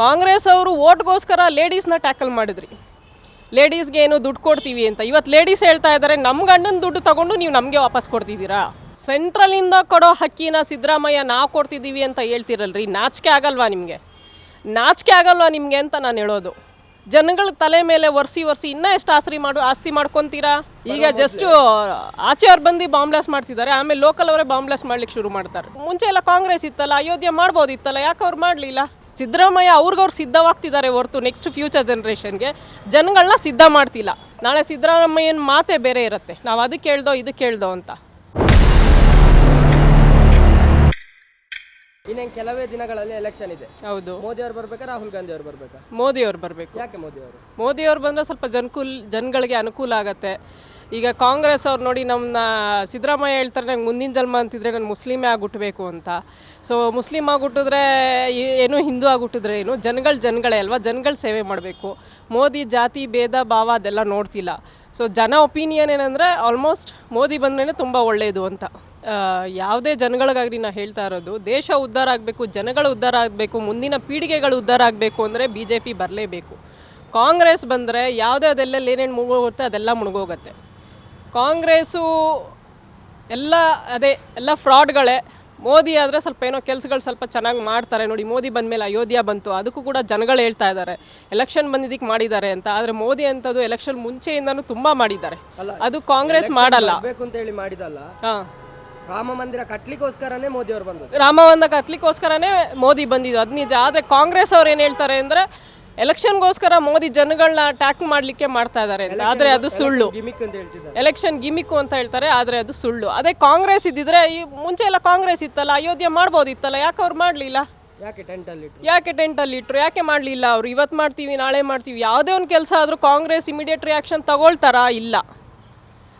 ಕಾಂಗ್ರೆಸ್ ಅವರು ಓಟ್ಗೋಸ್ಕರ ಲೇಡೀಸ್ನ ಟ್ಯಾಕಲ್ ಮಾಡಿದ್ರಿ. ಲೇಡೀಸ್ಗೆ ಏನು ದುಡ್ಡು ಕೊಡ್ತೀವಿ ಅಂತ. ಇವತ್ತು ಲೇಡೀಸ್ ಹೇಳ್ತಾ ಇದ್ದಾರೆ ನಮ್ಮ ಗಂಡನ ದುಡ್ಡು ತಗೊಂಡು ನೀವು ನಮಗೆ ವಾಪಸ್ ಕೊಡ್ತಿದ್ದೀರಾ? ಸೆಂಟ್ರಲಿಂದ ಕೊಡೋ ಹಕ್ಕಿನ ಸಿದ್ದರಾಮಯ್ಯ ನಾವು ಕೊಡ್ತಿದ್ದೀವಿ ಅಂತ ಹೇಳ್ತಿರಲ್ರಿ. ನಾಚಿಕೆ ಆಗಲ್ವಾ ನಿಮಗೆ? ನಾಚಿಕೆ ಆಗಲ್ವಾ ನಿಮಗೆ ಅಂತ ನಾನು ಹೇಳೋದು. ಜನಗಳ ತಲೆ ಮೇಲೆ ಒರೆಸಿ ಒರೆಸಿ ಇನ್ನೂ ಎಷ್ಟು ಆಸ್ತಿ ಮಾಡು ಆಸ್ತಿ ಮಾಡ್ಕೊತೀರಾ? ಈಗ ಜಸ್ಟ್ ಆಚೆ ಅವ್ರು ಬಂದು ಬಾಂಬ್ ಬ್ಲಾಸ್ಟ್ ಮಾಡ್ತಿದ್ದಾರೆ ಆಮೇಲೆ ಲೋಕಲ್ ಅವರೇ ಬಾಂಬ್ ಬ್ಲಾಸ್ಟ್ ಮಾಡ್ಲಿಕ್ಕೆ ಶುರು ಮಾಡ್ತಾರೆ. ಮುಂಚೆ ಎಲ್ಲ ಕಾಂಗ್ರೆಸ್ ಇತ್ತಲ್ಲ ಅಯೋಧ್ಯೆ ಮಾಡ್ಬೋದಿತ್ತಲ್ಲ ಯಾಕೆ ಅವ್ರು ಮಾಡಲಿಲ್ಲ? ಸಿದ್ದರಾಮಯ್ಯ ಅವ್ರಿಗವ್ರು ಸಿದ್ಧವಾಗ್ತಿದ್ದಾರೆ ಹೊರತು ನೆಕ್ಸ್ಟ್ ಫ್ಯೂಚರ್ ಜನ್ರೇಷನ್ಗೆ ಜನಗಳನ್ನ ಸಿದ್ಧ ಮಾಡ್ತಿಲ್ಲ. ನಾಳೆ ಸಿದ್ದರಾಮಯ್ಯನ ಮಾತೇ ಬೇರೆ ಇರುತ್ತೆ. ನಾವು ಅದಕ್ಕೆ ಹೇಳ್ದೋ ಇದಕ್ಕೆ ಹೇಳ್ದೋ ಅಂತ. ಇನ್ನೇನು ಕೆಲವೇ ದಿನಗಳಲ್ಲಿ ಎಲೆಕ್ಷನ್ ಇದೆ. ಹೌದು. ಮೋದಿ ಅವರು ಬರ್ಬೇಕಾ ರಾಹುಲ್ ಗಾಂಧಿ ಅವ್ರು ಬರ್ಬೇಕಾ? ಮೋದಿ ಅವರು ಬರಬೇಕು. ಯಾಕೆ ಮೋದಿ ಅವರು? ಮೋದಿ ಅವರು ಬಂದರೆ ಸ್ವಲ್ಪ ಜನಕುಲ್ ಜನಗಳಿಗೆ ಅನುಕೂಲ ಆಗತ್ತೆ. ಈಗ ಕಾಂಗ್ರೆಸ್ ಅವ್ರು ನೋಡಿ ನಮ್ಮನ್ನ ಸಿದ್ದರಾಮಯ್ಯ ಹೇಳ್ತಾರೆ ನಂಗೆ ಮುಂದಿನ ಜನ್ಮ ಅಂತಿದ್ರೆ ನಾನು ಮುಸ್ಲಿಮೇ ಆಗಿಬಿಟ್ಬೇಕು ಅಂತ. ಸೊ ಮುಸ್ಲಿಮ್ ಆಗಿಬಿಟ್ಟಿದ್ರೆ ಏನು ಹಿಂದೂ ಆಗಿಬಿಟ್ಟಿದ್ರೆ ಏನು? ಜನಗಳು ಜನಗಳೇ ಅಲ್ವಾ? ಜನಗಳ ಸೇವೆ ಮಾಡಬೇಕು. ಮೋದಿ ಜಾತಿ ಭೇದ ಭಾವ ಅದೆಲ್ಲ ನೋಡ್ತಿಲ್ಲ. ಸೊ ಜನ ಒಪಿನಿಯನ್ ಏನಂದರೆ ಆಲ್ಮೋಸ್ಟ್ ಮೋದಿ ಬಂದ್ರೇ ತುಂಬ ಒಳ್ಳೆಯದು ಅಂತ. ಯಾವುದೇ ಜನಗಳಿಗಾಗಲಿ ನಾನು ಹೇಳ್ತಾ ಇರೋದು, ದೇಶ ಉದ್ಧಾರ ಆಗಬೇಕು, ಜನಗಳು ಉದ್ಧಾರ ಆಗಬೇಕು, ಮುಂದಿನ ಪೀಳಿಗೆಗಳು ಉದ್ಧಾರ ಆಗಬೇಕು ಅಂದರೆ ಬಿ ಜೆ ಪಿ ಬರಲೇಬೇಕು. ಕಾಂಗ್ರೆಸ್ ಬಂದರೆ ಯಾವುದೇ ಅದೆಲ್ಲ ಏನೇನು ಮುಳುಗೋಗುತ್ತೆ ಅದೆಲ್ಲ ಮುಳುಗೋಗುತ್ತೆ. ಕಾಂಗ್ರೆಸ್ಸು ಎಲ್ಲ, ಅದೇ, ಎಲ್ಲ ಫ್ರಾಡ್ಗಳೇ ಮೋದಿ ಆದರೆ ಸ್ವಲ್ಪ ಏನೋ ಕೆಲಸಗಳು ಸ್ವಲ್ಪ ಚೆನ್ನಾಗಿ ಮಾಡ್ತಾರೆ. ನೋಡಿ ಮೋದಿ ಬಂದ ಮೇಲೆ ಅಯೋಧ್ಯ ಬಂತು. ಅದಕ್ಕೂ ಕೂಡ ಜನಗಳು ಹೇಳ್ತಾ ಇದ್ದಾರೆ ಎಲೆಕ್ಷನ್ ಬಂದಿದ್ದಕ್ಕೆ ಮಾಡಿದ್ದಾರೆ ಅಂತ. ಆದರೆ ಮೋದಿ ಅಂತದ್ದು ಎಲೆಕ್ಷನ್ ಮುಂಚೆಯಿಂದನೂ ತುಂಬ ಮಾಡಿದ್ದಾರೆ. ಅದು ಕಾಂಗ್ರೆಸ್ ಮಾಡಲ್ಲ. ಅಂತ ಹೇಳಿ ಮಾಡಿದಲ್ಲ? ಹಾಂ. ರಾಮ ಮಂದಿರ ಕಟ್ಲಿಕ್ಕೋಸ್ಕರನೇ ಮೋದಿ ಬಂತು ರಾಮ ಮಂದಿರ ಕಟ್ಲಿಕ್ಕೋಸ್ಕರನೇ ಮೋದಿ ಬಂದಿದ್ದು. ಅದು ನಿಜ. ಆದರೆ ಕಾಂಗ್ರೆಸ್ ಅವ್ರು ಏನು ಹೇಳ್ತಾರೆ ಅಂದರೆ ಎಲೆಕ್ಷನ್ಗೋಸ್ಕರ ಮೋದಿ ಜನಗಳನ್ನ ಟ್ಯಾಕ್ ಮಾಡಲಿಕ್ಕೆ ಮಾಡ್ತಾ ಇದ್ದಾರೆ ಅಂತ. ಆದರೆ ಅದು ಸುಳ್ಳು. ಎಲೆಕ್ಷನ್ ಗಿಮಿಕ್ಕು ಅಂತ ಹೇಳ್ತಾರೆ ಆದರೆ ಅದು ಸುಳ್ಳು. ಅದೇ ಕಾಂಗ್ರೆಸ್ ಇದ್ದಿದ್ರೆ ಈ ಮುಂಚೆ ಎಲ್ಲ ಕಾಂಗ್ರೆಸ್ ಇತ್ತಲ್ಲ ಅಯೋಧ್ಯೆ ಮಾಡ್ಬೋದಿತ್ತಲ್ಲ ಯಾಕೆ ಅವ್ರು ಮಾಡಲಿಲ್ಲ? ಯಾಕೆ ಟೆಂಟಲ್ಲಿ ಇಟ್ಟರು ಯಾಕೆ ಮಾಡಲಿಲ್ಲ ಅವರು? ಇವತ್ತು ಮಾಡ್ತೀವಿ ನಾಳೆ ಮಾಡ್ತೀವಿ ಯಾವುದೇ ಒಂದು ಕೆಲಸ ಆದರೂ ಕಾಂಗ್ರೆಸ್ ಇಮಿಡಿಯೇಟ್ ರಿಯಾಕ್ಷನ್ ತಗೊಳ್ತಾರಾ? ಇಲ್ಲ.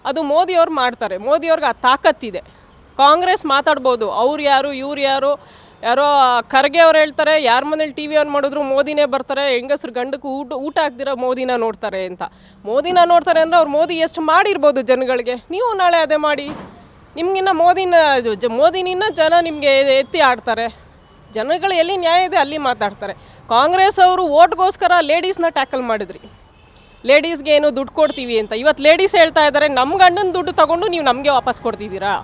ಅದು ಮೋದಿಯವ್ರು ಮಾಡ್ತಾರೆ. ಮೋದಿಯವ್ರಿಗೆ ಆ ತಾಕತ್ತಿದೆ ಕಾಂಗ್ರೆಸ್ ಮಾತಾಡ್ಬೋದು ಅವ್ರು ಯಾರು ಇವ್ರು ಯಾರು? ಯಾರೋ ಖರ್ಗೆ ಅವ್ರು ಹೇಳ್ತಾರೆ, ಯಾರ ಮನೇಲಿ ಟಿ ವಿ ಆನ್ ಮಾಡಿದ್ರು ಮೋದಿನೇ ಬರ್ತಾರೆ, ಹೆಂಗಸ್ರು ಗಂಡಕ್ಕೆ ಊಟ ಊಟ ಹಾಕ್ದಿರೋ ಮೋದಿನ ನೋಡ್ತಾರೆ ಅಂತ. ಮೋದಿನ ನೋಡ್ತಾರೆ ಅಂದರೆ ಅವ್ರು ಮೋದಿ ಎಷ್ಟು ಮಾಡಿರ್ಬೋದು ಜನಗಳಿಗೆ. ನೀವು ನಾಳೆ ಅದೇ ಮಾಡಿ. ನಿಮಗಿನ್ನ ಮೋದಿನ, ಇದು ಜನ ನಿಮಗೆ ಎತ್ತಿ ಆಡ್ತಾರೆ. ಜನಗಳು ಎಲ್ಲಿ ನ್ಯಾಯ ಇದೆ ಅಲ್ಲಿ ಮಾತಾಡ್ತಾರೆ. ಕಾಂಗ್ರೆಸ್ ಅವರು ಓಟ್ಗೋಸ್ಕರ ಲೇಡೀಸ್ನ ಟ್ಯಾಕಲ್ ಮಾಡಿದ್ರಿ. ಲೇಡೀಸ್ಗೆ ಏನು ದುಡ್ಡು ಕೊಡ್ತೀವಿ ಅಂತ. ಇವತ್ತು ಲೇಡೀಸ್ ಹೇಳ್ತಾ ಇದ್ದಾರೆ ನಮ್ಮ ಗಂಡನ ದುಡ್ಡು ತಗೊಂಡು ನೀವು ನಮಗೆ ವಾಪಸ್ ಕೊಡ್ತಿದ್ದೀರಾ?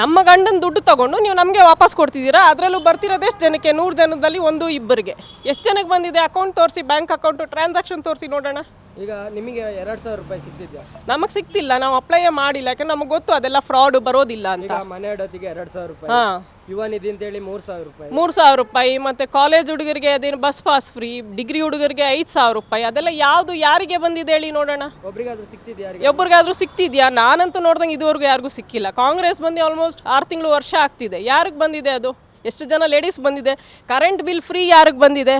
ನಮ್ಮ ಗಂಡನ ದುಡ್ಡು ತಗೊಂಡು ನೀವು ನಮಗೆ ವಾಪಸ್ ಕೊಡ್ತಿದ್ದೀರಾ? ಅದರಲ್ಲೂ ಬರ್ತಿರೋದು ಎಷ್ಟು ಜನಕ್ಕೆ? ನೂರು ಜನದಲ್ಲಿ ಒಂದು ಇಬ್ಬರಿಗೆ. ಎಷ್ಟು ಜನಕ್ಕೆ ಬಂದಿದೆ? ಅಕೌಂಟ್ ತೋರಿಸಿ ಬ್ಯಾಂಕ್ ಅಕೌಂಟು ಟ್ರಾನ್ಸಾಕ್ಷನ್ ತೋರಿಸಿ ನೋಡೋಣ. ಈಗ ನಿಮಗೆ ಎರಡು ಸಾವಿರ ರೂಪಾಯಿ ಸಿಗ್ತಿದ್ಯಾ ನಮಗೆ ಸಿಗ್ತಿಲ್ಲ ನಾವು ಅಪ್ಲೈಯೇ ಮಾಡಿಲ್ಲ. ಯಾಕಂದ್ರೆ ನಮಗೆ ಗೊತ್ತು ಅದೆಲ್ಲ ಫ್ರಾಡ್ ಬರೋದಿಲ್ಲ ಅಂತ. ಮನೆ ಎರಡ್ ಸಾವಿರ ರೂಪಾಯಿ. ಹಾಂ. ಯುವ ನಿಧಿ ಅಂತ ಹೇಳಿ ಮೂರ್ ಸಾವಿರ ರೂಪಾಯಿ. ಮೂರು ಸಾವಿರ ರೂಪಾಯಿ ಮತ್ತು ಕಾಲೇಜ್ ಹುಡುಗರಿಗೆ ಅದೇನು ಬಸ್ ಪಾಸ್ ಫ್ರೀ ಡಿಗ್ರಿ ಹುಡುಗರಿಗೆ ಐದು ಸಾವಿರ ರೂಪಾಯಿ ಅದೆಲ್ಲ ಯಾವುದು ಯಾರಿಗೆ ಬಂದಿದೆ ಹೇಳಿ ನೋಡೋಣ. ಒಬ್ರಿಗಾದ್ರೂ ಸಿಕ್ತಿದ್ಯಾ ಯಾರಿಗೆ? ಒಬ್ರಿಗಾದ್ರೂ ಸಿಕ್ತಿದ್ಯಾ? ನಾನಂತೂ ನೋಡ್ದಂಗೆ ಇದುವರೆಗೂ ಯಾರಿಗೂ ಸಿಕ್ಕಿಲ್ಲ. ಕಾಂಗ್ರೆಸ್ ಬಂದು ಆಲ್ಮೋಸ್ಟ್ ಆರು ತಿಂಗಳು ವರ್ಷ ಆಗ್ತಿದೆ. ಯಾರಿಗೆ ಬಂದಿದೆ ಅದು? ಎಷ್ಟು ಜನ ಲೇಡೀಸ್ ಬಂದಿದೆ? ಕರೆಂಟ್ ಬಿಲ್ ಫ್ರೀ ಯಾರಿಗೆ ಬಂದಿದೆ?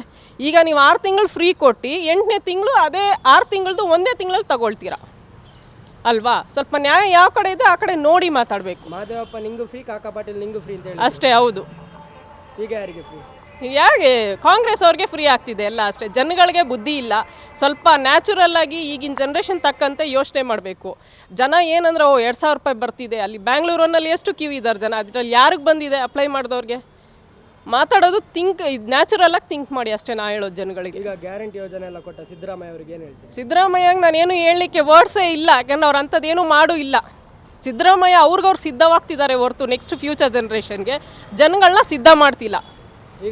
ಈಗ ನೀವು ಆರು ತಿಂಗಳು ಫ್ರೀ ಕೊಟ್ಟು ಎಂಟನೇ ತಿಂಗಳು ಅದೇ ಆರು ತಿಂಗಳದು ಒಂದೇ ತಿಂಗಳಲ್ಲಿ ತಗೊಳ್ತೀರಾ? ಅಲ್ವಾ? ಸ್ವಲ್ಪ ನ್ಯಾಯ ಯಾವ ಕಡೆ ಇದೆ ಆ ಕಡೆ ನೋಡಿ ಮಾತಾಡಬೇಕು. ಮಾದೇವಪ್ಪ ನಿಂಗು ಫ್ರೀ ಕಾಕಾ ಪಾಟೀಲ್ ನಿಂಗು ಫ್ರೀ ಅಂತ ಹೇಳಿ. ಅಷ್ಟೇ ಹೌದು. ಈಗ ಯಾರಿಗೆ ಫ್ರೀ ಯಾಕೆ ಕಾಂಗ್ರೆಸ್ ಅವ್ರಿಗೆ ಫ್ರೀ ಆಗ್ತಿದೆ ಎಲ್ಲ ಅಷ್ಟೇ. ಜನಗಳಿಗೆ ಬುದ್ಧಿ ಇಲ್ಲ. ಸ್ವಲ್ಪ ನ್ಯಾಚುರಲ್ ಆಗಿ ಈಗಿನ ಜನ್ರೇಷನ್ ತಕ್ಕಂತೆ ಯೋಚನೆ ಮಾಡಬೇಕು. ಜನ ಏನಂದ್ರೆ ಓ ಎರಡು ಸಾವಿರ ರೂಪಾಯಿ ಬರ್ತಿದೆ. ಅಲ್ಲಿ ಬ್ಯಾಂಗ್ಳೂರಿನಲ್ಲಿ ಎಷ್ಟು ಕ್ಯೂ ಇದ್ದಾರೆ ಜನ? ಅದರಲ್ಲಿ ಯಾರಿಗೆ ಬಂದಿದೆ ಅಪ್ಲೈ ಮಾಡಿದವ್ರಿಗೆ? ಮಾತಾಡೋದು ಥಿಂಕ್ ಇದು ನ್ಯಾಚುರಲ್ ಆಗಿ ಥಿಂಕ್ ಮಾಡಿ ಅಷ್ಟೇ ನಾ ಹೇಳೋದು ಜನಗಳಿಗೆ. ಈಗ ಗ್ಯಾರಂಟಿ ಯೋಜನೆ ಎಲ್ಲ ಕೊಟ್ಟ ಸಿದ್ದರಾಮಯ್ಯ ಅವ್ರಿಗೆ ಏನು ಹೇಳ್ತೀವಿ ಸಿದ್ದರಾಮಯ್ಯಗೆ ನಾನೇನು ಹೇಳಲಿಕ್ಕೆ ವರ್ಡ್ಸೇ ಇಲ್ಲ ಯಾಕಂದ್ರೆ ಅವ್ರು ಅಂಥದ್ದೇನು ಮಾಡು ಇಲ್ಲ. ಸಿದ್ದರಾಮಯ್ಯ ಅವ್ರಿಗವ್ರು ಸಿದ್ಧವಾಗ್ತಿದ್ದಾರೆ ಹೊರತು ನೆಕ್ಸ್ಟ್ ಫ್ಯೂಚರ್ ಜನ್ರೇಷನ್ಗೆ ಜನಗಳನ್ನ ಸಿದ್ಧ ಮಾಡ್ತಿಲ್ಲ.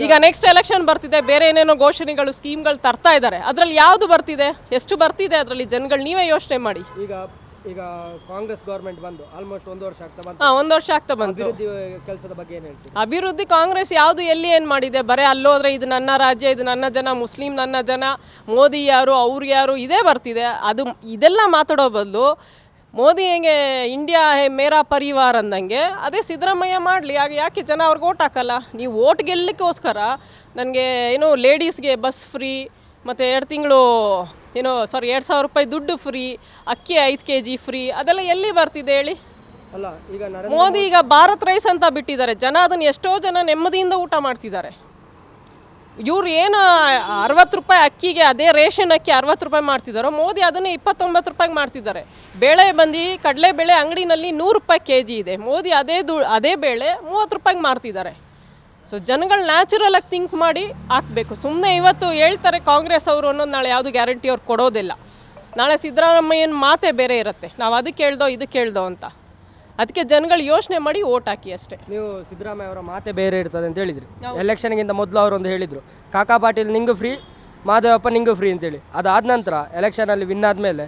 ಈಗ ನೆಕ್ಸ್ಟ್ ಎಲೆಕ್ಷನ್ ಬರ್ತಿದೆ ಬೇರೆ ಏನೇನೋ ಘೋಷಣೆಗಳು ಸ್ಕೀಮ್ಗಳು ತರ್ತಾ ಇದ್ದಾರೆ ಅದರಲ್ಲಿ ಯಾವುದು ಬರ್ತಿದೆ? ಎಷ್ಟು ಬರ್ತಿದೆ ಅದರಲ್ಲಿ ಜನಗಳು ನೀವೇ ಯೋಚನೆ ಮಾಡಿ. ಈಗ ಈಗ ಕಾಂಗ್ರೆಸ್ ಗೌರ್ಮೆಂಟ್ ಬಂದು ಆಲ್ಮೋಸ್ಟ್ ಒಂದು ವರ್ಷ ಆಗ್ತಾ ಬಂತು. ಹಾಂ ಒಂದು ವರ್ಷ ಆಗ್ತಾ ಬಂತು. ಅಭಿವೃದ್ಧಿ ಕೆಲಸದ ಬಗ್ಗೆ ಏನು ಹೇಳ್ತೀವಿ ಅಭಿವೃದ್ಧಿ ಕಾಂಗ್ರೆಸ್ ಯಾವುದು ಎಲ್ಲಿ ಏನು ಮಾಡಿದೆ? ಬರೇ ಅಲ್ಲೋದ್ರೆ ಇದು ನನ್ನ ರಾಜ್ಯ ಇದು ನನ್ನ ಜನ ಮುಸ್ಲಿಂ ನನ್ನ ಜನ ಮೋದಿ ಯಾರು ಅವ್ರು ಯಾರು ಇದೇ ಬರ್ತಿದೆ. ಅದು ಇದೆಲ್ಲ ಮಾತಾಡೋ ಬದಲು ಮೋದಿ ಹೆಂಗೆ ಇಂಡಿಯಾ ಹೇ ಮೇರಾ ಪರಿವಾರ ಅಂದಂಗೆ ಅದೇ ಸಿದ್ದರಾಮಯ್ಯ ಮಾಡಲಿ. ಆಗ ಯಾಕೆ ಜನ ಅವ್ರಿಗೆ ಓಟ್ ಹಾಕಲ್ಲ? ನೀವು ಓಟ್ ಗೆಲ್ಲಕ್ಕೋಸ್ಕರ ನನಗೆ ಏನು ಲೇಡೀಸ್ಗೆ ಬಸ್ ಫ್ರೀ ಮತ್ತು ಎರಡು ತಿಂಗಳು ಏನೋ ಸಾರಿ ಎರಡು ಸಾವಿರ ರೂಪಾಯಿ ದುಡ್ಡು ಫ್ರೀ ಅಕ್ಕಿ ಐದು ಕೆ ಜಿ ಫ್ರೀ ಅದೆಲ್ಲ ಎಲ್ಲಿ ಬರ್ತಿದೆ ಹೇಳಿ? ಅಲ್ಲ ಈಗ ನರೇಂದ್ರ ಮೋದಿ ಈಗ ಭಾರತ್ ರೈಸ್ ಅಂತ ಬಿಟ್ಟಿದ್ದಾರೆ. ಜನ ಅದನ್ನು ಎಷ್ಟೋ ಜನ ನೆಮ್ಮದಿಯಿಂದ ಊಟ ಮಾಡ್ತಿದ್ದಾರೆ. ಇವ್ರು ಏನು ಅರವತ್ತು ರೂಪಾಯಿ ಅಕ್ಕಿಗೆ ಅದೇ ರೇಷನ್ ಅಕ್ಕಿ ಅರವತ್ತು ರೂಪಾಯಿ ಮಾಡ್ತಿದ್ದಾರೋ ಮೋದಿ ಅದನ್ನೇ ಇಪ್ಪತ್ತೊಂಬತ್ತು ರೂಪಾಯಿಗೆ ಮಾಡ್ತಿದ್ದಾರೆ. ಬೇಳೆ ಬಂದು ಕಡಲೆಬೇಳೆ ಅಂಗಡಿನಲ್ಲಿ ನೂರು ರೂಪಾಯಿ ಕೆ ಜಿ ಇದೆ. ಮೋದಿ ಅದೇ ದು ಅದೇ ಬೇಳೆ ಮೂವತ್ತು ರೂಪಾಯಿಗೆ ಮಾರ್ತಿದ್ದಾರೆ. ಸೊ ಜನಗಳು ನ್ಯಾಚುರಲ್ ಆಗಿ ಥಿಂಕ್ ಮಾಡಿ ಹಾಕಬೇಕು. ಸುಮ್ಮನೆ ಇವತ್ತು ಹೇಳ್ತಾರೆ ಕಾಂಗ್ರೆಸ್ ಅವರು ಅನ್ನೋದು ನಾಳೆ ಯಾವುದು ಗ್ಯಾರಂಟಿ ಅವ್ರು ಕೊಡೋದಿಲ್ಲ. ನಾಳೆ ಸಿದ್ದರಾಮಯ್ಯನ ಮಾತೇ ಬೇರೆ ಇರುತ್ತೆ. ನಾವು ಅದಕ್ಕೆ ಹೇಳ್ದೋ ಇದಕ್ಕೆ ಹೇಳ್ದೋ ಅಂತ. ಅದಕ್ಕೆ ಜನಗಳು ಯೋಚನೆ ಮಾಡಿ ಓಟ್ ಹಾಕಿ ಅಷ್ಟೇ. ನೀವು ಸಿದ್ದರಾಮಯ್ಯ ಅವರ ಮಾತೆ ಬೇರೆ ಇರ್ತದೆ ಅಂತ ಹೇಳಿದ್ರಿ. ಎಲೆಕ್ಷನ್ಗಿಂತ ಮೊದಲು ಅವರು ಒಂದು ಹೇಳಿದರು. ಕಾಕಾ ಪಾಟೀಲ್ ನಿಂಗೂ ಫ್ರೀ ಮಾದೇವಪ್ಪ ನಿಂಗೂ ಫ್ರೀ ಅಂತೇಳಿ. ಅದಾದ ನಂತರ ಎಲೆಕ್ಷನಲ್ಲಿ ವಿನ್ ಆದಮೇಲೆ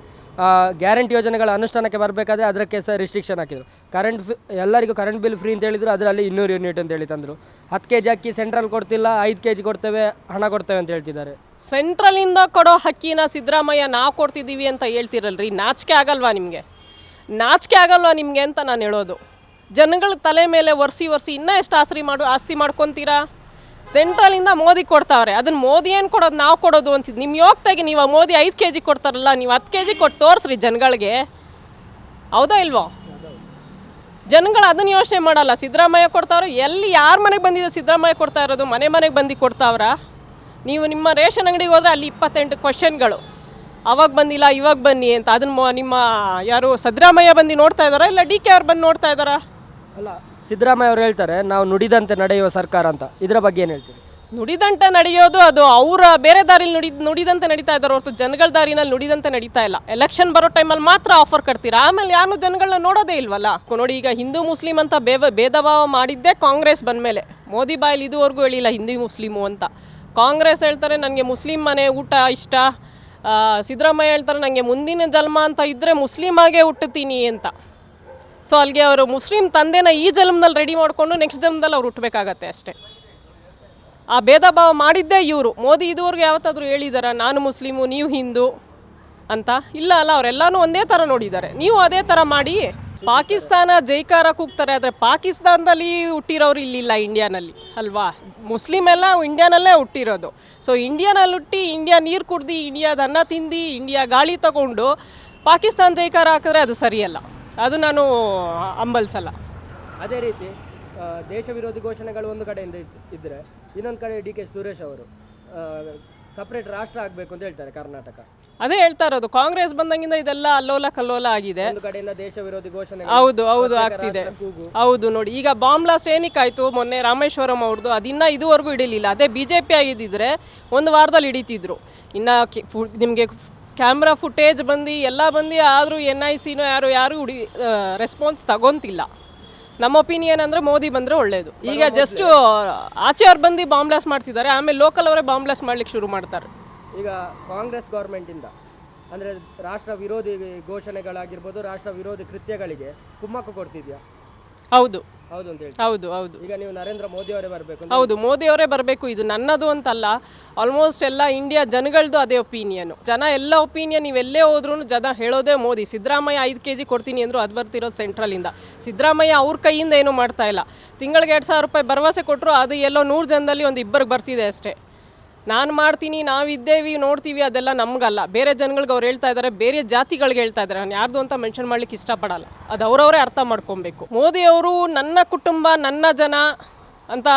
ಗ್ಯಾರಂಟಿ ಯೋಜನೆಗಳ ಅನುಷ್ಠಾನಕ್ಕೆ ಬರಬೇಕಾದ್ರೆ ಅದಕ್ಕೆ ಸಹ ರಿಸ್ಟ್ರಿಕ್ಷನ್ ಹಾಕಿದರು. ಕರೆಂಟ್ ಎಲ್ಲರಿಗೂ ಕರೆಂಟ್ ಬಿಲ್ ಫ್ರೀ ಅಂತ ಹೇಳಿದ್ರು, ಅದರಲ್ಲಿ ಇನ್ನೂರು ಯೂನಿಟ್ ಅಂತ ಹೇಳಿ ತಂದರು. ಹತ್ತು ಕೆ ಜಿ ಅಕ್ಕಿ ಸೆಂಟ್ರಲ್ ಕೊಡ್ತಿಲ್ಲ, ಐದು ಕೆ ಜಿ ಕೊಡ್ತೇವೆ, ಹಣ ಕೊಡ್ತೇವೆ ಅಂತ ಹೇಳ್ತಿದ್ದಾರೆ. ಸೆಂಟ್ರಲಿಂದ ಕೊಡೋ ಹಕ್ಕಿನ ಸಿದ್ದರಾಮಯ್ಯ ನಾವು ಕೊಡ್ತಿದ್ದೀವಿ ಅಂತ ಹೇಳ್ತಿರಲ್ರಿ, ನಾಚಿಕೆ ಆಗಲ್ವಾ ನಿಮಗೆ? ನಾಚಿಕೆ ಆಗಲ್ವಾ ನಿಮಗೆ ಅಂತ ನಾನು ಹೇಳೋದು. ಜನಗಳ ತಲೆ ಮೇಲೆ ಒರೆಸಿ ಒರೆಸಿ ಇನ್ನೂ ಎಷ್ಟು ಆಸ್ತಿ ಮಾಡು, ಆಸ್ತಿ ಮಾಡ್ಕೊತೀರಾ? ಸೆಂಟ್ರಲಿಂದ ಮೋದಿ ಕೊಡ್ತಾವ್ರೆ. ಅದನ್ನ ಮೋದಿ ಏನು ಕೊಡೋದು ನಾವು ಕೊಡೋದು ಅಂತಿದ್ದು ನಿಮ್ಮ ಯೋಗ್ತಾಗಿ ನೀವು ಮೋದಿ ಐದು ಕೆ ಜಿ ಕೊಡ್ತಾರಲ್ಲ, ನೀವು ಹತ್ತು ಕೆ ಜಿ ಕೊಟ್ಟು ತೋರಿಸ್ರಿ ಜನಗಳಿಗೆ. ಹೌದಾ ಇಲ್ವೋ? ಜನಗಳು ಅದನ್ನ ಯೋಚನೆ ಮಾಡಲ್ಲ. ಸಿದ್ದರಾಮಯ್ಯ ಕೊಡ್ತಾವ್ರೆ, ಎಲ್ಲಿ ಯಾರ ಮನೆಗೆ ಬಂದಿದೆ ಸಿದ್ದರಾಮಯ್ಯ ಕೊಡ್ತಾ ಇರೋದು? ಮನೆ ಮನೆಗೆ ಬಂದು ಕೊಡ್ತಾವ್ರ? ನೀವು ನಿಮ್ಮ ರೇಷನ್ ಅಂಗಡಿಗೆ ಹೋದ್ರೆ ಅಲ್ಲಿ ಇಪ್ಪತ್ತೆಂಟು ಕ್ವಶನ್ಗಳು ಅವಾಗ ಬಂದಿಲ್ಲ, ಇವಾಗ ಬನ್ನಿ ಅಂತ. ಅದನ್ನ ನಿಮ್ಮ ಯಾರು ಸಿದ್ದರಾಮಯ್ಯ ಬಂದು ನೋಡ್ತಾ ಇದ್ದಾರಾ, ಇಲ್ಲ ಡಿ ಕೆ ಅವ್ರು ಬಂದು ನೋಡ್ತಾ ಇದ್ದಾರಾ? ಅಲ್ಲ ಸಿದ್ದರಾಮಯ್ಯ ಅವರು ಹೇಳ್ತಾರೆ, ನಾವು ನುಡಿದಂತೆ ನಡೆಯುವ ಸರ್ಕಾರ ಅಂತ. ಇದರ ಬಗ್ಗೆ ಏನು ಹೇಳ್ತೀರಿ? ನುಡಿದಂತೆ ನಡೆಯೋದು ಅದು ಅವರ ಬೇರೆ ದಾರಿಲಿ ನುಡಿ, ನುಡಿದಂತೆ ನಡೀತಾ ಇದ್ದಾರೆ ಹೊರತು ಜನಗಳ ದಾರಿನಲ್ಲಿ ನುಡಿದಂತೆ ನಡೀತಾ ಇಲ್ಲ. ಎಲೆಕ್ಷನ್ ಬರೋ ಟೈಮಲ್ಲಿ ಮಾತ್ರ ಆಫರ್ ಕಟ್ತೀರಾ? ಆಮೇಲೆ ಯಾರು ಜನಗಳನ್ನ ನೋಡೋದೇ ಇಲ್ವಲ್ಲ? ನೋಡಿ ಈಗ ಹಿಂದೂ ಮುಸ್ಲಿಂ ಅಂತ ಬೇವ ಭೇದ ಭಾವ ಮಾಡಿದ್ದೇ ಕಾಂಗ್ರೆಸ್ ಬಂದಮೇಲೆ. ಮೋದಿ ಬಾಯಲ್ಲಿ ಇದುವರೆಗೂ ಹೇಳಿಲ್ಲ ಹಿಂದೂ ಮುಸ್ಲಿಮು ಅಂತ. ಕಾಂಗ್ರೆಸ್ ಹೇಳ್ತಾರೆ ನನಗೆ ಮುಸ್ಲಿಂ ಮನೆ ಊಟ ಇಷ್ಟ. ಸಿದ್ದರಾಮಯ್ಯ ಹೇಳ್ತಾರೆ ನನಗೆ ಮುಂದಿನ ಜನ್ಮ ಅಂತ ಇದ್ದರೆ ಮುಸ್ಲಿಮಾಗೆ ಹುಟ್ಟುತ್ತೀನಿ ಅಂತ. ಸೊ ಅಲ್ಲಿಗೆ ಅವರು ಮುಸ್ಲಿಂ ತಂದೆನ ಈ ಜನ್ಮದಲ್ಲಿ ರೆಡಿ ಮಾಡಿಕೊಂಡು ನೆಕ್ಸ್ಟ್ ಜನ್ಮದಲ್ಲಿ ಅವ್ರು ಹುಟ್ಟಬೇಕಾಗತ್ತೆ ಅಷ್ಟೇ. ಆ ಭೇದ ಭಾವ ಮಾಡಿದ್ದೇ ಇವರು. ಮೋದಿ ಇದುವರೆಗೂ ಯಾವತ್ತಾದರೂ ಹೇಳಿದಾರ, ನಾನು ಮುಸ್ಲಿಮು, ನೀವು ಹಿಂದೂ ಅಂತ? ಇಲ್ಲ ಅಲ್ಲ, ಅವರೆಲ್ಲನೂ ಒಂದೇ ಥರ ನೋಡಿದ್ದಾರೆ. ನೀವು ಅದೇ ಥರ ಮಾಡಿ, ಪಾಕಿಸ್ತಾನ ಜೈಕಾರ ಕೂಗ್ತಾರೆ ಆದರೆ ಪಾಕಿಸ್ತಾನದಲ್ಲಿ ಹುಟ್ಟಿರೋರು ಇಲ್ಲಿಲ್ಲ ಇಂಡಿಯಾನಲ್ಲಿ, ಅಲ್ವಾ? ಮುಸ್ಲಿಮ್ ಎಲ್ಲ ಇಂಡಿಯಾನಲ್ಲೇ ಹುಟ್ಟಿರೋದು. ಸೊ ಇಂಡಿಯಾನಲ್ಲಿ ಹುಟ್ಟಿ, ಇಂಡಿಯಾ ನೀರು ಕುಡ್ದು, ಇಂಡಿಯಾದ ಅನ್ನ ತಿಂದು, ಇಂಡಿಯಾ ಗಾಳಿ ತಗೊಂಡು ಪಾಕಿಸ್ತಾನ ಜೈಕಾರ ಹಾಕಿದ್ರೆ ಅದು ಸರಿಯಲ್ಲ. ಅದು ನಾನು ಹಂಬಲ್ಸಲ್ಲ ಅದೇ ರೀತಿ ಆ, ದೇಶ ವಿರೋಧಿ ಘೋಷಣೆಗಳು ಒಂದು ಕಡೆಯಿಂದ ಇದ್ದರೆ ಇದ್ರೆ ಇನ್ನೊಂದು ಕಡೆ ಡಿ ಕೆ ಸುರೇಶ್ ಅವರು ಸಪ್ರೇಟ್ ರಾಷ್ಟ್ರ ಆಗಬೇಕು ಅಂತ ಹೇಳ್ತಾರೆ ಕರ್ನಾಟಕ. ಅದೇ ಹೇಳ್ತಾ ಇರೋದು ಕಾಂಗ್ರೆಸ್ ಬಂದಂಗಿಂದ ಇದೆಲ್ಲ ಅಲ್ಲೋಲ ಕಲ್ಲೋಲ ಆಗಿದೆ. ಒಂದು ಕಡೆಯಿಂದ ದೇಶ ವಿರೋಧಿ ಘೋಷಣೆ ಹೌದು ಹೌದು ಆಗ್ತಿದೆ. ಹೌದು ನೋಡಿ ಈಗ ಬಾಂಬ್ ಬ್ಲಾಸ್ಟ್ ಏನಕ್ಕಾಯ್ತು? ಮೊನ್ನೆ ರಾಮೇಶ್ವರಂ ಅವ್ರದ್ದು ಅದಿನ್ನ ಇದುವರೆಗೂ ಹಿಡಿಲಿಲ್ಲ. ಅದೇ ಬಿ ಜೆ ಪಿ ಆಗಿದ್ದಿದ್ರೆ ಒಂದು ವಾರದಲ್ಲಿ ಹಿಡಿತಿದ್ರು. ಇನ್ನು ನಿಮಗೆ ಕ್ಯಾಮ್ರಾ ಫುಟೇಜ್ ಬಂದು ಎಲ್ಲ ಬಂದು ಆದರೂ ಎನ್ ಐ ಸಿನೋ ಯಾರು ಯಾರು ಹುಡಿ ರೆಸ್ಪಾನ್ಸ್ ತಗೊಂತಿಲ್ಲ. ನಮ್ಮ ಒಪಿನಿಯನ್ ಅಂದರೆ ಮೋದಿ ಬಂದರೆ ಒಳ್ಳೆಯದು ಈಗ ಜಸ್ಟು ಆಚೆ ಅವ್ರು ಬಂದು ಬಾಂಬ್ ಬ್ಲಾಸ್ಟ್ ಮಾಡ್ತಿದ್ದಾರೆ. ಆಮೇಲೆ ಲೋಕಲ್ ಅವರೇ ಬಾಂಬ್ ಬ್ಲಾಸ್ಟ್ ಮಾಡ್ಲಿಕ್ಕೆ ಶುರು ಮಾಡ್ತಾರೆ. ಈಗ ಕಾಂಗ್ರೆಸ್ ಗೌರ್ಮೆಂಟಿಂದ ಅಂದರೆ ರಾಷ್ಟ್ರ ವಿರೋಧಿ ಘೋಷಣೆಗಳಾಗಿರ್ಬೋದು ರಾಷ್ಟ್ರ ವಿರೋಧಿ ಕೃತ್ಯಗಳಿಗೆ ಕುಮ್ಮಕ್ಕು ಕೊಡ್ತಿದ್ಯಾ? ಹೌದು. ಹೌದು ಅಂತ ಹೇಳಿ ಹೌದು ಹೌದು. ಈಗ ನೀವು ನರೇಂದ್ರ ಮೋದಿ ಅವರೇ ಬರಬೇಕು ಹೌದು ಮೋದಿ ಅವರೇ ಬರಬೇಕು. ಇದು ನನ್ನದು ಅಂತಲ್ಲ ಆಲ್ಮೋಸ್ಟ್ ಎಲ್ಲ ಇಂಡಿಯಾ ಜನಗಳದ್ದು ಅದೇ ಒಪಿನಿಯನ್ ಜನ ಎಲ್ಲ ಒಪಿನಿಯನ್ ನೀವೆಲ್ಲೇ ಹೋದ್ರು ಜನ ಹೇಳೋದೇ ಮೋದಿ. ಸಿದ್ದರಾಮಯ್ಯ ಐದು ಕೆ ಜಿ ಕೊಡ್ತೀನಿ ಅಂದ್ರು ಅದು ಬರ್ತಿರೋದು ಸೆಂಟ್ರಲಿಂದ ಸಿದ್ದರಾಮಯ್ಯ ಅವ್ರ ಕೈಯಿಂದ ಏನೂ ಮಾಡ್ತಾ ಇಲ್ಲ. ತಿಂಗಳಿಗೆ ಎರಡು ಸಾವಿರ ರೂಪಾಯಿ ಭರವಸೆ ಕೊಟ್ಟರು ಅದು ಎಲ್ಲೋ ನೂರು ಜನದಲ್ಲಿ ಒಂದು ಇಬ್ಬರಿಗೆ ಬರ್ತಿದೆ ಅಷ್ಟೇ. ನಾನು ಮಾಡ್ತೀನಿ ನಾವಿದ್ದೇವಿ ನೋಡ್ತೀವಿ, ಅದೆಲ್ಲ ನಮಗಲ್ಲ. ಬೇರೆ ಜನಗಳಿಗೆ ಅವ್ರು ಹೇಳ್ತಾ ಇದ್ದಾರೆ ಬೇರೆ ಜಾತಿಗಳಿಗೆ ಹೇಳ್ತಾ ಇದ್ದಾರೆ ನಾನು ಯಾರ್ದು ಅಂತ ಮೆನ್ಷನ್ ಮಾಡ್ಲಿಕ್ಕೆ ಇಷ್ಟಪಡಲ್ಲ. ಅದು ಅವರವರೇ ಅರ್ಥ ಮಾಡ್ಕೊಬೇಕು. ಮೋದಿ ಅವರು ನನ್ನ ಕುಟುಂಬ, ನನ್ನ ಜನ ಅಂತ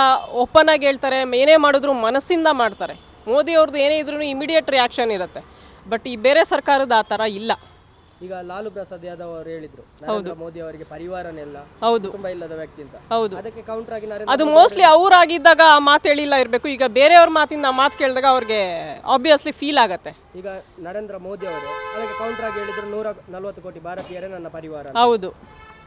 ಓಪನ್ ಆಗಿ ಹೇಳ್ತಾರೆ, ಏನೇ ಮಾಡಿದ್ರು ಮನಸ್ಸಿಂದ ಮಾಡ್ತಾರೆ. ಮೋದಿ ಅವ್ರದ್ದು ಏನೇ ಇದ್ರೂ ಇಮಿಡಿಯೇಟ್ ರಿಯಾಕ್ಷನ್ ಇರುತ್ತೆ. ಬಟ್ ಈ ಬೇರೆ ಸರ್ಕಾರದ ಆ ಥರ ಇಲ್ಲ. ಈಗ ಲಾಲು ಪ್ರಸಾದ್ ಯಾದವ್ ಅವರು ಹೇಳಿದ್ರು ನರೇಂದ್ರ ಮೋದಿ ಅವರಿಗೆ ಪರಿವಾರನೆಲ್ಲ ಹೌದು. ಕುಟುಂಬ ಇಲ್ಲದ ವ್ಯಕ್ತಿ ಅಂತ. ಹೌದು. ಅದಕ್ಕೆ ಕೌಂಟರ್ ಆಗಿ ನರೇಂದ್ರ ಅದು ಮೋಸ್ಟ್ಲಿ ಅವರಾಗಿದ್ದಾಗ ಆ ಮಾತು ಹೇಳಿಲ್ಲ ಇರಬೇಕು. ಈಗ ಬೇರೆಯವ್ರ ಮಾತಿಂದ ಆ ಮಾತು ಕೇಳಿದಾಗ ಅವ್ರಿಗೆ ಆಬ್ವಿಯಸ್ಲಿ ಫೀಲ್ ಆಗತ್ತೆ. ಈಗ ನರೇಂದ್ರ ಮೋದಿ ಅವರು ಅದಕ್ಕೆ ಕೌಂಟರ್ ಆಗಿ ಹೇಳಿದ್ರು ನೂರ ನಲ್ವತ್ತು ಕೋಟಿ ಭಾರತೀಯರೇ ನನ್ನ ಪರಿವಾರ. ಹೌದು.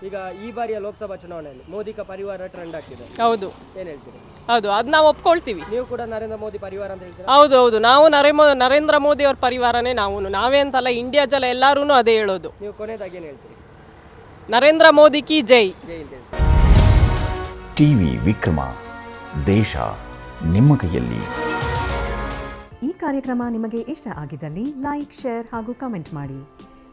ಈಗ ಈ ಬಾರಿಯ ಲೋಕಸಭಾ ಚುನಾವಣೆಯಲ್ಲಿ ಮೋದಿಕ ಪರಿವಾರ ಟ್ರೆಂಡ್ ಆಗ್ತಿದೆ. ಹೌದು. ಏನ್ ಹೇಳ್ತೀರಿ? ಹೌದು ಅದು ನಾವು ಒಪ್ಕೊಳ್ತೀವಿ. ನೀವು ಕೂಡ ನರೇಂದ್ರ ಮೋದಿ ಪರಿವಾರ ಅಂತ ಹೇಳ್ತೀರಾ? ಹೌದು ಹೌದು. ನಾವು ನರೇಮ ನರೇಂದ್ರ ಮೋದಿ ಅವ್ರ ಪರಿವಾರನೇ ನಾವು ನಾವೇ ಅಂತಲ್ಲ ಇಂಡಿಯಾ ಜಲ ಎಲ್ಲರೂ ಅದೇ ಹೇಳೋದು. ನೀವು ಕೊನೆಯದಾಗಿ ಏನ್ ಹೇಳ್ತೀರಿ? ನರೇಂದ್ರ ಮೋದಿ ಕಿ ಜೈ. ಜೈ ಅಂತ ಹೇಳ್ತೀರಿ ಟಿವಿ ವಿಕ್ರಮ ದೇಶ ನಿಮ್ಮ ಕೈಯಲ್ಲಿ. ಈ ಕಾರ್ಯಕ್ರಮ ನಿಮಗೆ ಇಷ್ಟ ಆಗಿದ್ದಲ್ಲಿ ಲೈಕ್ ಶೇರ್ ಹಾಗೂ ಕಮೆಂಟ್ ಮಾಡಿ.